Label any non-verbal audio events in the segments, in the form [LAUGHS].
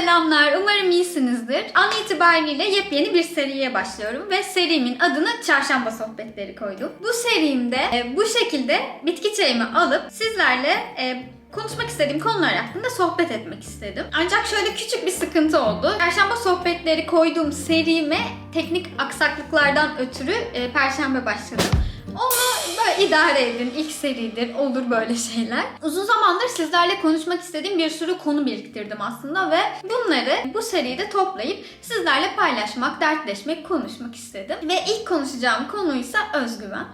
selamlar. Umarım iyisinizdir. An itibariyle yepyeni bir seriye başlıyorum ve serimin adını Çarşamba Sohbetleri koydum. Bu serimde e, bu şekilde bitki çayımı alıp sizlerle e, konuşmak istediğim konular hakkında sohbet etmek istedim. Ancak şöyle küçük bir sıkıntı oldu. Çarşamba sohbetleri koyduğum serime teknik aksaklıklardan ötürü e, perşembe başladım. Böyle idare edin. İlk seridir. Olur böyle şeyler. Uzun zamandır sizlerle konuşmak istediğim bir sürü konu biriktirdim aslında ve bunları bu seride toplayıp sizlerle paylaşmak, dertleşmek, konuşmak istedim. Ve ilk konuşacağım konuysa özgüven.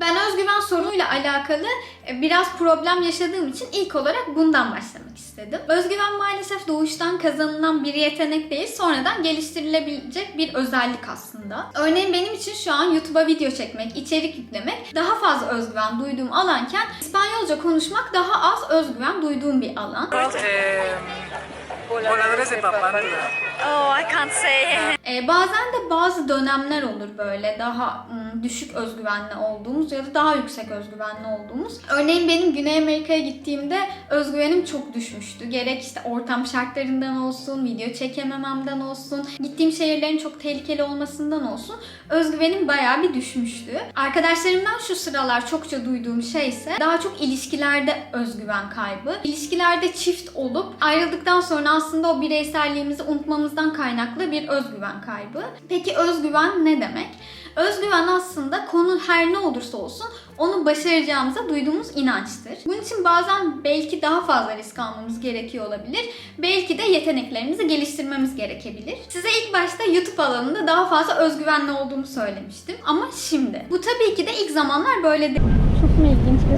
Ben özgüven sorunuyla alakalı e, biraz problem yaşadığım için ilk olarak bundan başlamak istedim. Özgüven maalesef doğuştan kazanılan bir yetenek değil, sonradan geliştirilebilecek bir özellik aslında. Örneğin benim için şu an YouTube'a video çekmek, içerik yüklemek daha fazla özgüven duyduğum alanken İspanyolca konuşmak daha az özgüven duyduğum bir alan. Eh, voladores de. Oh, I can't say. Ee, bazen de bazı dönemler olur böyle daha ım, düşük özgüvenli olduğumuz ya da daha yüksek özgüvenli olduğumuz. Örneğin benim Güney Amerika'ya gittiğimde özgüvenim çok düşmüştü. Gerek işte ortam şartlarından olsun, video çekemememden olsun, gittiğim şehirlerin çok tehlikeli olmasından olsun özgüvenim bayağı bir düşmüştü. Arkadaşlarımdan şu sıralar çokça duyduğum şey ise daha çok ilişkilerde özgüven kaybı. İlişkilerde çift olup ayrıldıktan sonra aslında o bireyselliğimizi unutmamızdan kaynaklı bir özgüven kaybı. Peki özgüven ne demek? Özgüven aslında konu her ne olursa olsun onu başaracağımıza duyduğumuz inançtır. Bunun için bazen belki daha fazla risk almamız gerekiyor olabilir. Belki de yeteneklerimizi geliştirmemiz gerekebilir. Size ilk başta YouTube alanında daha fazla özgüvenli olduğumu söylemiştim. Ama şimdi. Bu tabii ki de ilk zamanlar böyle değil. Çok ilginç bir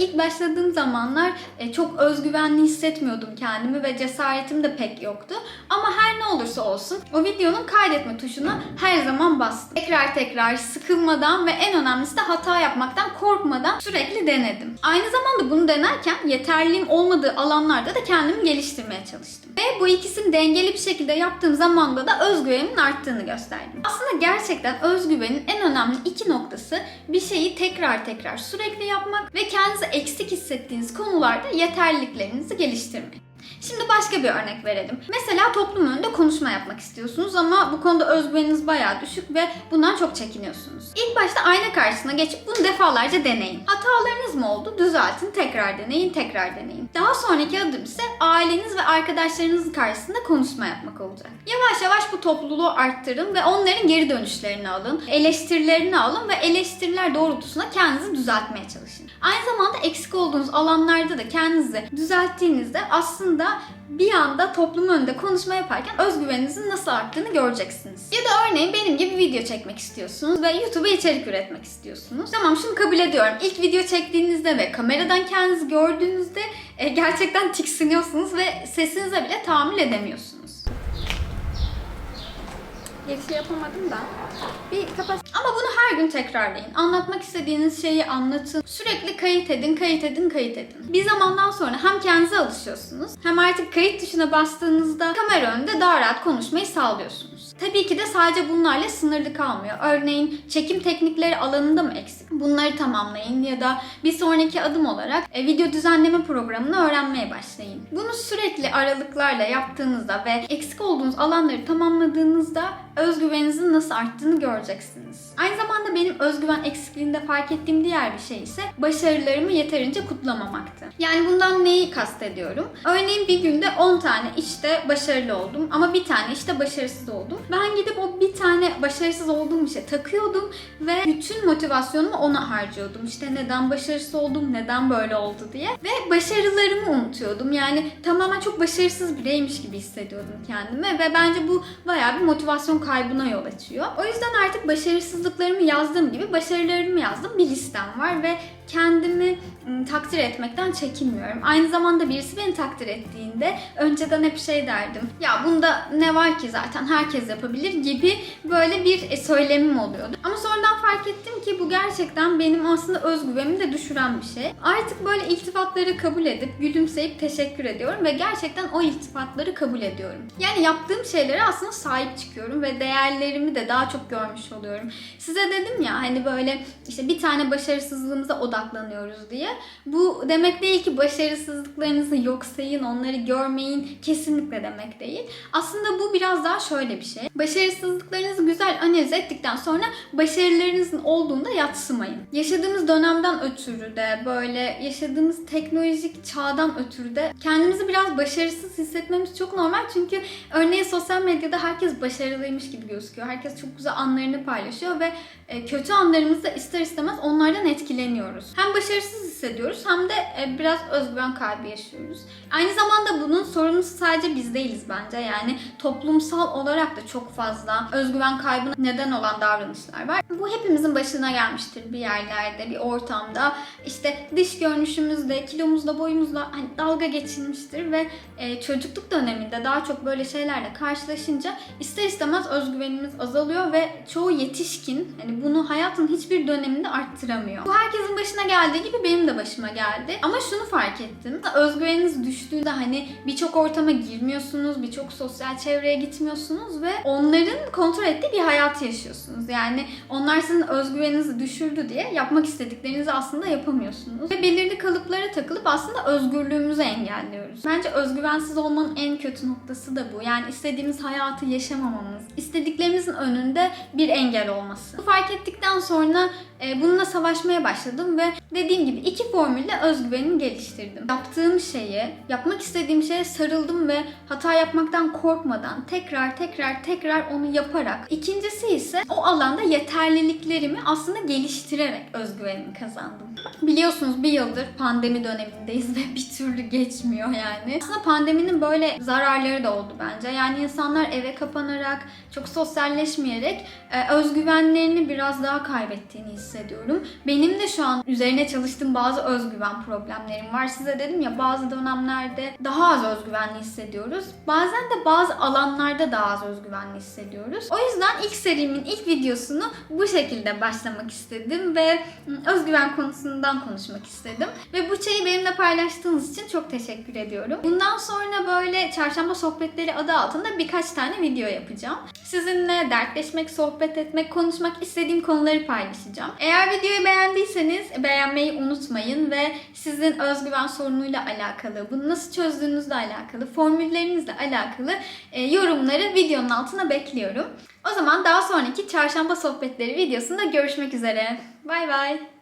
ilk başladığım zamanlar e, çok özgüvenli hissetmiyordum kendimi ve cesaretim de pek yoktu. Ama her ne olursa olsun o videonun kaydetme tuşuna her zaman bastım. Tekrar tekrar sıkılmadan ve en önemlisi de hata yapmaktan korkmadan sürekli denedim. Aynı zamanda bunu denerken yeterliliğim olmadığı alanlarda da kendimi geliştirmeye çalıştım. Ve bu ikisini dengeli bir şekilde yaptığım zamanda da özgüvenimin arttığını gösterdim. Aslında gerçekten özgüvenin en önemli iki noktası bir şeyi tekrar tekrar sürekli yapmak ve kendinizi eksik hissettiğiniz konularda yeterliliklerinizi geliştirmek. Şimdi başka bir örnek verelim. Mesela toplum önünde konuşma yapmak istiyorsunuz ama bu konuda özgüveniniz bayağı düşük ve bundan çok çekiniyorsunuz. İlk başta ayna karşısına geçip bunu defalarca deneyin. Hatalarınız mı oldu? Düzeltin, tekrar deneyin, tekrar deneyin. Daha sonraki adım ise aileniz ve arkadaşlarınızın karşısında konuşma yapmak olacak. Yavaş yavaş bu topluluğu arttırın ve onların geri dönüşlerini alın, eleştirilerini alın ve eleştiriler doğrultusunda kendinizi düzeltmeye çalışın. Aynı zamanda eksik olduğunuz alanlarda da kendinizi düzelttiğinizde aslında bir anda toplum önünde konuşma yaparken özgüveninizin nasıl arttığını göreceksiniz. Ya da örneğin benim gibi video çekmek istiyorsunuz ve YouTube'a içerik üretmek istiyorsunuz. Tamam şunu kabul ediyorum. İlk video çektiğinizde ve kameradan kendinizi gördüğünüzde e, gerçekten tiksiniyorsunuz ve sesinize bile tahammül edemiyorsunuz. Gerisi yapamadım da. Bir kapat. Ama bunu her gün tekrarlayın. Anlatmak istediğiniz şeyi anlatın. Sürekli kayıt edin, kayıt edin, kayıt edin. Bir zamandan sonra hem kendinize alışıyorsunuz hem artık kayıt tuşuna bastığınızda kamera önünde daha rahat konuşmayı sağlıyorsunuz. Tabii ki de sadece bunlarla sınırlı kalmıyor. Örneğin çekim teknikleri alanında mı eksik? Bunları tamamlayın ya da bir sonraki adım olarak e, video düzenleme programını öğrenmeye başlayın. Bunu sürekli aralıklarla yaptığınızda ve eksik olduğunuz alanları tamamladığınızda özgüveninizin nasıl arttığını göreceksiniz. Aynı zamanda benim özgüven eksikliğinde fark ettiğim diğer bir şey ise başarılarımı yeterince kutlamamaktı. Yani bundan neyi kastediyorum? Örneğin bir günde 10 tane işte başarılı oldum ama bir tane işte başarısız oldum. Ben gidip o bir tane başarısız olduğum işe takıyordum ve bütün motivasyonumu ona harcıyordum. İşte neden başarısız oldum, neden böyle oldu diye. Ve başarılarımı unutuyordum. Yani tamamen çok başarısız bireymiş gibi hissediyordum kendime ve bence bu bayağı bir motivasyon kaybına yol açıyor. O yüzden artık başarısızlıklarımı yazdığım gibi başarılarımı yazdım. Bir listem var ve kendimi ım, takdir etmekten çekinmiyorum. Aynı zamanda birisi beni takdir ettiğinde önceden hep şey derdim. Ya bunda ne var ki zaten herkes yapabilir gibi böyle bir e, söylemim oluyordu. Ama sonradan fark ettim ki bu gerçekten benim aslında özgüvenimi de düşüren bir şey. Artık böyle iltifatları kabul edip gülümseyip teşekkür ediyorum ve gerçekten o iltifatları kabul ediyorum. Yani yaptığım şeylere aslında sahip çıkıyorum ve değerlerimi de daha çok görmüş oluyorum. Size dedim ya hani böyle işte bir tane başarısızlığımıza odaklanıyoruz diye. Bu demek değil ki başarısızlıklarınızı yok sayın, onları görmeyin. Kesinlikle demek değil. Aslında bu biraz daha şöyle bir şey. Başarısızlıklarınızı güzel analiz ettikten sonra başarılarınızın olduğunda yatsımayın. Yaşadığımız dönemden ötürü de böyle yaşadığımız teknolojik çağdan ötürü de kendimizi biraz başarısız hissetmemiz çok normal. Çünkü örneğin sosyal medyada herkes başarılıymış gibi gözüküyor. Herkes çok güzel anlarını paylaşıyor ve e, kötü anlarımızda ister istemez onlardan etkileniyoruz. Hem başarısız hissediyoruz hem de e, biraz özgüven kaybı yaşıyoruz. Aynı zamanda bunun sorumlusu sadece biz değiliz bence. Yani toplumsal olarak da çok fazla özgüven kaybına neden olan davranışlar var. Bu hepimizin başına gelmiştir bir yerlerde, bir ortamda. İşte dış görünüşümüzle, kilomuzla, boyumuzla hani dalga geçilmiştir ve e, çocukluk döneminde daha çok böyle şeylerle karşılaşınca ister istemez özgüvenimiz azalıyor ve çoğu yetişkin hani bunu hayatın hiçbir döneminde arttıramıyor. Bu herkesin başına geldiği gibi benim de başıma geldi. Ama şunu fark ettim. Özgüveniniz düştüğünde hani birçok ortama girmiyorsunuz, birçok sosyal çevreye gitmiyorsunuz ve onların kontrol ettiği bir hayatı yaşıyorsunuz. Yani onlar sizin özgüveninizi düşürdü diye yapmak istediklerinizi aslında yapamıyorsunuz. Ve belirli kalıplara takılıp aslında özgürlüğümüzü engelliyoruz. Bence özgüvensiz olmanın en kötü noktası da bu. Yani istediğimiz hayatı yaşamamamız, istediklerimizin önünde bir engel olması. Bu fark ettikten sonra bununla savaşmaya başladım ve dediğim gibi iki formülle özgüvenimi geliştirdim. Yaptığım şeyi, yapmak istediğim şeye sarıldım ve hata yapmaktan korkmadan tekrar tekrar tekrar onu yaparak. İkincisi ise o alanda yeterliliklerimi aslında geliştirerek özgüvenimi kazandım. Biliyorsunuz bir yıldır pandemi dönemindeyiz [LAUGHS] ve bir türlü geçmiyor yani. Aslında pandeminin böyle zararları da oldu bence. Yani insanlar eve kapanarak, çok sosyalleşmeyerek e, özgüvenlerini biraz daha kaybettiğini hissediyorum. Benim de şu an üzerine çalıştığım bazı özgüven problemlerim var. Size dedim ya bazı dönemlerde daha az özgüvenli hissediyoruz. Bazen de bazı alanlarda daha az özgüvenli hissediyoruz. O yüzden ilk serimin ilk videosunu bu şekilde başlamak istedim ve hı, özgüven konusundan konuşmak istedim. Ve bu çayı benimle paylaştığınız için çok teşekkür ediyorum. Bundan sonra böyle çarşamba sohbetleri adı altında birkaç tane video yapacağım. Sizinle dertleşmek, sohbet etmek, konuşmak istediğim konuları paylaşacağım. Eğer videoyu beğendiyseniz beğenmeyi unutmayın ve sizin özgüven sorunuyla alakalı, bunu nasıl çözdüğünüzle alakalı, formüllerinizle alakalı e, yorumları videonun altına bekliyorum. O zaman daha sonraki çarşamba sohbetleri videosunda görüşmek üzere. Bay bay.